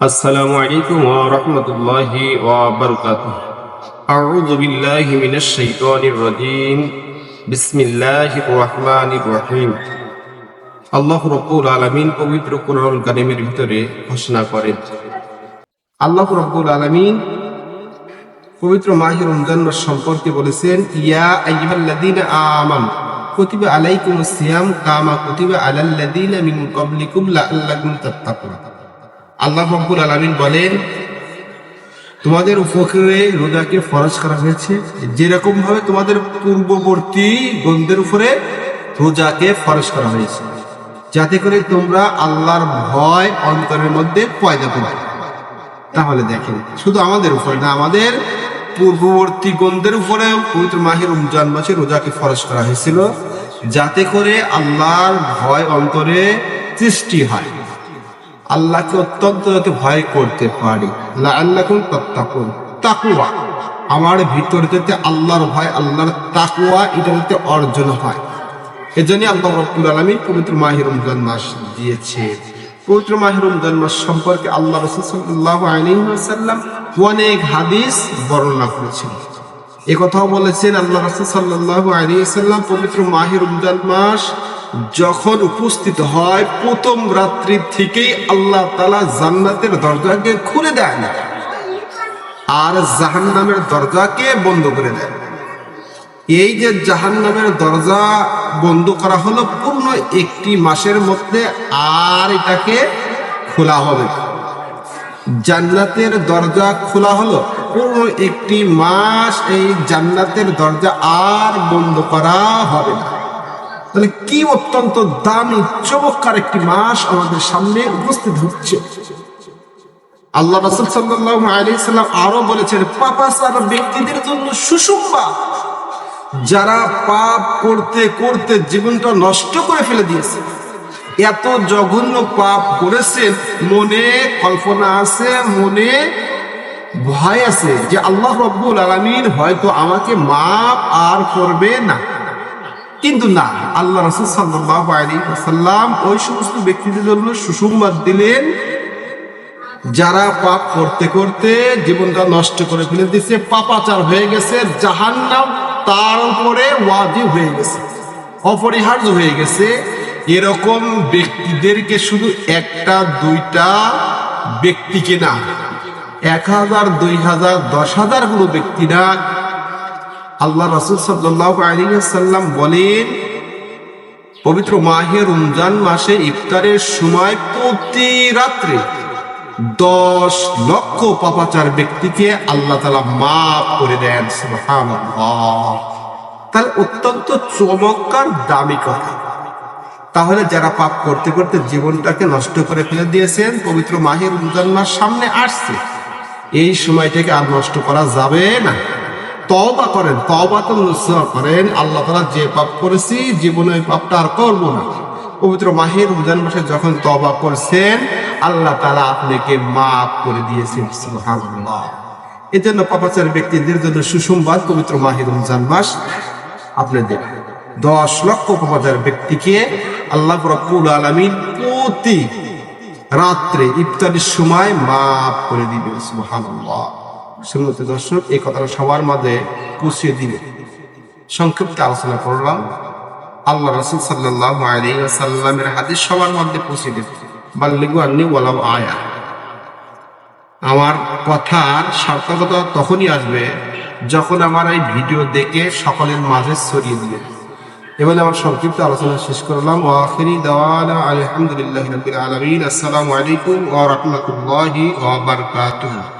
السلام عليكم ورحمة الله وبركاته أعوذ بالله من الشيطان الرجيم بسم الله الرحمن الرحيم আল্লাহ রব্বুল আলমিন পবিত্র কোরআন কারিমের ভিতরে ঘোষণা করেন আল্লাহ রব্বুল আলমিন পবিত্র মাহির রমজান মাস সম্পর্কে বলেছেন ইয়া আইয়ুহাল্লাযীনা আমানু কুতিবা আলাইকুমুস সিয়াম কামা কুতিবা আলাল্লাযীনা মিন ক্বাবলিকুম লাআল্লাকুম তাত্তাকুন আল্লাহ রব্বুল আলমিন বলেন, তোমাদের উপরে রোজাকে ফরজ করা হয়েছে। যেরকম ভাবে তোমাদের পূর্ববর্তী গন্ধের উপরে রোজাকে ফরজ করা হয়েছে, যাতে করে তোমরা আল্লাহর ভয় অন্তরের মধ্যে পয়দা করবে তাহলে দেখেন, শুধু আমাদের উপরে না, আমাদের পূর্ববর্তী গন্ধের উপরে পবিত্র মাহির রমজান মাসে রোজাকে ফরজ করা হয়েছিল, যাতে করে আল্লাহর ভয় অন্তরে সৃষ্টি হয়। আল্লাহকে অত্যন্ত যাতে ভয় করতে পারি। আল্লাহ তত্তাকুন। তাকুয়া। আমার ভিতরে যাতে আল্লাহর ভয়, আল্লাহর তাকুয়া, এটা যাতে অর্জন হয়। এজন্য আল্লাহ রব্বুল আলমী পবিত্র মাহির রমজান মাস দিয়েছে। পবিত্র মাহির রমজান মাস সম্পর্কে আল্লাহ রসুল সাল্লাহ আলহিহাসাল্লাম অনেক হাদিস বর্ণনা করেছেন। এ কথাও বলেছেন আল্লাহ রসুল সাল্লাহ আলিয়াল্লাম পবিত্র মাহির রমজান মাস যখন উপস্থিত হয়, প্রথম রাত্রি থেকেই আল্লাহ তালা জান্নাতের দরজাকে খুলে দেয় না আর জাহান নামের দরজাকে বন্ধ করে দেয় এই যে জাহান নামের দরজা বন্ধ করা হলো, পূর্ণ একটি মাসের মধ্যে আর এটাকে খোলা হবে। জান্নাতের দরজা খোলা হলো, পূর্ণ একটি মাস এই জান্নাতের দরজা আর বন্ধ করা হবে না। তাহলে কি অত্যন্ত দামি, চমৎকার একটি মাস আমাদের সামনে উপস্থিত হচ্ছে। আল্লাহ রাসুল সাল্লাহ আলী সাল্লাম আরও বলেছেন পাপাসার ব্যক্তিদের জন্য সুসংবাদ। যারা পাপ করতে করতে জীবনটা নষ্ট করে ফেলে দিয়েছে, এত জঘন্য পাপ করেছেন মনে কল্পনা আছে, মনে ভয় আছে যে আল্লাহ রব্বুল আলমিন হয়তো আমাকে মাপ আর করবে না। কিন্তু না, আল্লাহ রসুল সাল্লাহ আলী সাল্লাম ওই সমস্ত ব্যক্তিদের জন্য সুসংবাদ দিলেন, যারা পাপ করতে করতে জীবনটা নষ্ট করে ফেলে দিচ্ছে পাপাচার হয়ে গেছে, জাহান্নাম তার উপরে ওয়াজিব হয়ে গেছে, অপরিহার্য হয়ে গেছে। এরকম ব্যক্তিদেরকে শুধু একটা, দুইটা ব্যক্তিকে না, এক হাজার, দুই হাজার, দশ হাজার কোনো ব্যক্তি না আল্লাহ রসুল আলিয়াল্লাম বলেন, পবিত্র মাহে রমজান মাসে ইফতারের সময় প্রতি রাত্রে দশ লক্ষ পাপাচার ব্যক্তিকে আল্লাহ তালা মাফ করে দেন তাহলে অত্যন্ত চমৎকার, দামি কথা। তাহলে যারা পাপ করতে করতে জীবনটাকে নষ্ট করে ফেলে দিয়েছেন, পবিত্র মাহের রমজান মাস সামনে আসছে। এই সময়টাকে আর নষ্ট করা যাবে না। তবা করেন তবা তো করেন। আল্লাহ তালা যে পাপ করেছি, জীবনে ওই পাপটা আর করব না। পবিত্র মাহির রমজান মাসে যখন তবা করছেন, আল্লাহ তালা আপনাকে মাফ করে দিয়েছেন। এই জন্য পাপাচার ব্যক্তিদের জন্য সুসংবাদ পবিত্র মাহির রমজান মাস আপনি দেবেন দশ লক্ষ পাপাচার ব্যক্তিকে আল্লাহ রব্বুল আলমিন প্রতি রাত্রে ইফতারির সময় মাফ করে দিবেন। সুবহানাল্লাহ। শুনতে দর্শক, এই কথাটা সবার মাঝে পুষিয়ে দিবে। সংক্ষিপ্ত আলোচনা করলাম। আল্লাহ রসুল সাল্লাহ আলী সাল্লামের হাদিস সবার মধ্যে পৌঁছে দেবে। বাল্লিগু আন্নি ওয়ালাম আয়া। আমার কথার সার্থকতা তখনই আসবে যখন আমার এই ভিডিও দেখে সকলের মাঝে ছড়িয়ে দিবে। এবার আমার সংক্ষিপ্ত আলোচনা শেষ করলাম। ও আখিরি দেওয়ালা আলহামদুলিল্লাহ রবিল আলমিন। আসসালামু আলাইকুম ও রহমতুল্লাহি ওয়া বারাকাতুহু।